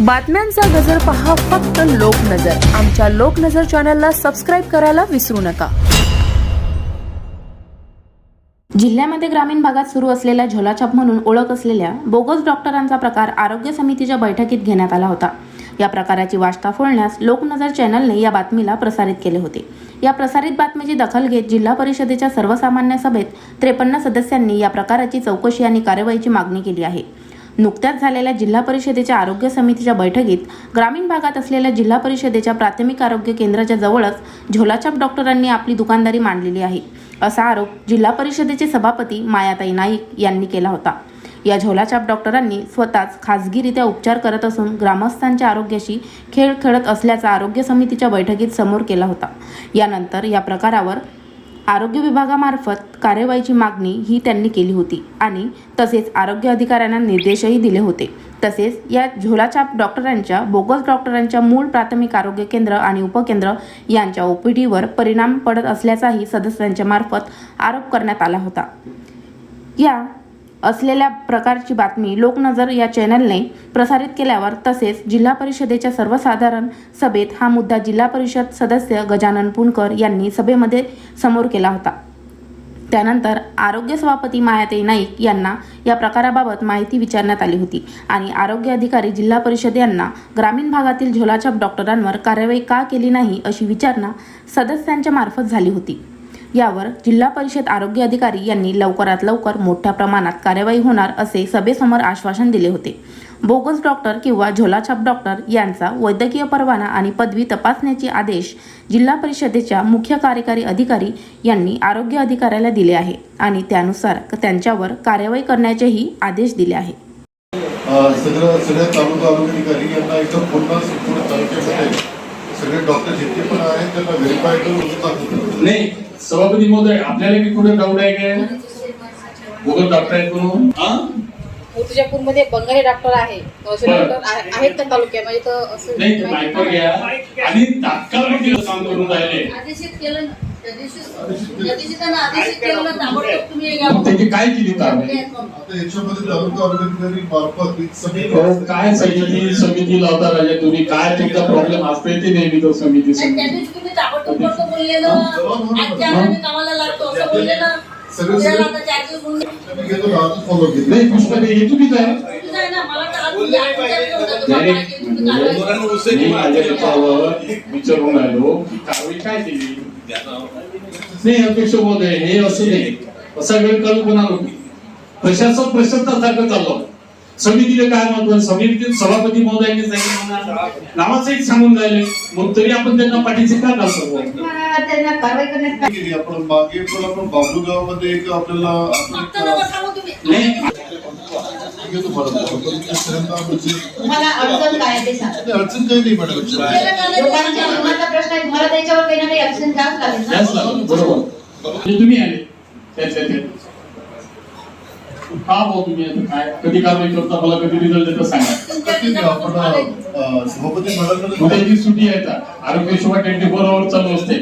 बातम्यांचा गजर पहा फक्त लोकनजर आमच्या लोकनजर चॅनलला सबस्क्राईब करायला विसरू नका. जिल्ह्यामध्ये ग्रामीण भागात सुरू असलेल्या झोलाछाप म्हणून ओळख असलेल्या बोगस डॉक्टरांचा प्रकार आरोग्य समितीच्या बैठकीत घेण्यात आला होता. या प्रकाराची वाचता फोडण्यास लोकनजर चॅनलने या बातमीला प्रसारित केले होते. या प्रसारित बातमीची दखल घेत जिल्हा परिषदेच्या सर्वसामान्य सभेत त्रेपन्न सदस्यांनी या प्रकाराची चौकशी आणि कारवाईची मागणी केली आहे. नुकत्याच झालेल्या जिल्हा परिषदेच्या आरोग्य समितीच्या बैठकीत ग्रामीण भागात असलेल्या जिल्हा परिषदेच्या प्राथमिक आरोग्य केंद्राच्या जवळच झोलाछाप डॉक्टरांनी आपली दुकानदारी मांडलेली आहे असा आरोप जिल्हा परिषदेचे सभापती मायाताई नाईक यांनी केला होता. या झोलाछाप डॉक्टरांनी स्वतःच खासगीरित्या उपचार करत असून ग्रामस्थांच्या आरोग्याशी खेळ खेळत असल्याचा आरोग्य समितीच्या बैठकीत समोर केला होता. यानंतर या प्रकारावर आरोग्य विभागामार्फत कार्यवाहीची मागणी ही त्यांनी केली होती आणि तसेच आरोग्य अधिकाऱ्यांना निर्देशही दिले होते. तसेच या झोलाछाप डॉक्टरांच्या बोगस डॉक्टरांच्या मूळ प्राथमिक आरोग्य केंद्र आणि उपकेंद्र यांच्या ओपीडीवर परिणाम पडत असल्याचाही सदस्यांच्या मार्फत आरोप करण्यात आला होता. या असलेल्या प्रकारची बातमी लोकनजर या चॅनलने प्रसारित केल्यावर तसेच जिल्हा परिषदेच्या सर्वसाधारण सभेत हा मुद्दा जिल्हा परिषद सदस्य गजानन पुणकर यांनी सभेमध्ये समोर केला होता. त्यानंतर आरोग्य सभापती मायाताई नाईक यांना या प्रकाराबाबत माहिती विचारण्यात आली होती आणि आरोग्य अधिकारी जिल्हा परिषद यांना ग्रामीण भागातील झोलाछाप डॉक्टरांवर कार्यवाही का केली नाही अशी विचारणा सदस्यांच्या मार्फत झाली होती. यावर जिल्हा परिषद आरोग्य अधिकारी यांनी लवकरात लवकर मोठ्या प्रमाणात कार्यवाही होणार असे सभेसमोर आश्वासन दिले होते बोगस डॉक्टर किंवा झोलाछाप डॉक्टर यांचा वैद्यकीय परवाना आणि पदवी तपासण्याचे आदेश जिल्हा परिषदेच्या मुख्य कार्यकारी अधिकारी यांनी आरोग्य अधिकाऱ्याला दिले आहे आणि त्यानुसार त्यांच्यावर कार्यवाही करण्याचेही आदेश दिले आहे सगळं सगळ्या तालुका आरोग्य अधिकारी यांना एकदम पूर्ण संपूर्ण तालुक्यामध्ये सगळे डॉक्टर जितके पण आहेत त्यांना व्हेरीफाय करून. नाही सभापती महोदय आपल्याला की कुठे डाऊट आहे काय? बोगस डॉक्टर आहेत म्हणून हा? तुळजापूरमध्ये बंगाली डॉक्टर आहे. डॉक्टर आहेत त्या तालुक्यामध्ये तर असं नाही घ्या. आणि तात्काळमध्ये काम करून राहिले? त्याची काय केली अहो, काय समिती? समिती लावता राजा तुम्ही. काय तुमचा प्रॉब्लेम असते ते नेहमी तो समिती नाही पुष्पते हे चुकीचं आहे. विचारून की कारवाई काय केली? नाही अध्यक्ष महोदय हे असं नाही असा वेळ काढून कोणाला प्रशासन प्रशासनासारखं चाललं. समितीला काय महत्त्व आहे? समितीत सभापती महोदयांनी सांगितलं. ना, नावासहित सांगून राहिले. मग तरी आपण त्यांना पाठीचे का घालतो त्यांना कारवाई करण्यात केली आपण मागे पण आपण बाबू गावामध्ये एक आपल्याला आपण फक्त एक- नका सांगू तुम्ही नाही मी घेतो तुम्हाला अडचण काय आहे ते सांगा. नाही, अडचण काही नाही मॅडम? लोकांच्या प्रश्न आहे तुम्हाला त्याच्यावर काही ना काही ऍक्शन घ्यावंच लागेल ना. याच लागलं बरोबर. म्हणजे तुम्ही आले. त्याच्या त्यात का भाऊ तुम्ही आता काय? कधी कारवाई करता? मला कधी रिझल्ट देता सांगा. आपण अ, सभापती मॅडम उद्याची सुट्टी आहे आता. आरोग्य सेवा ट्वेंटी फोर आवर चालू असते.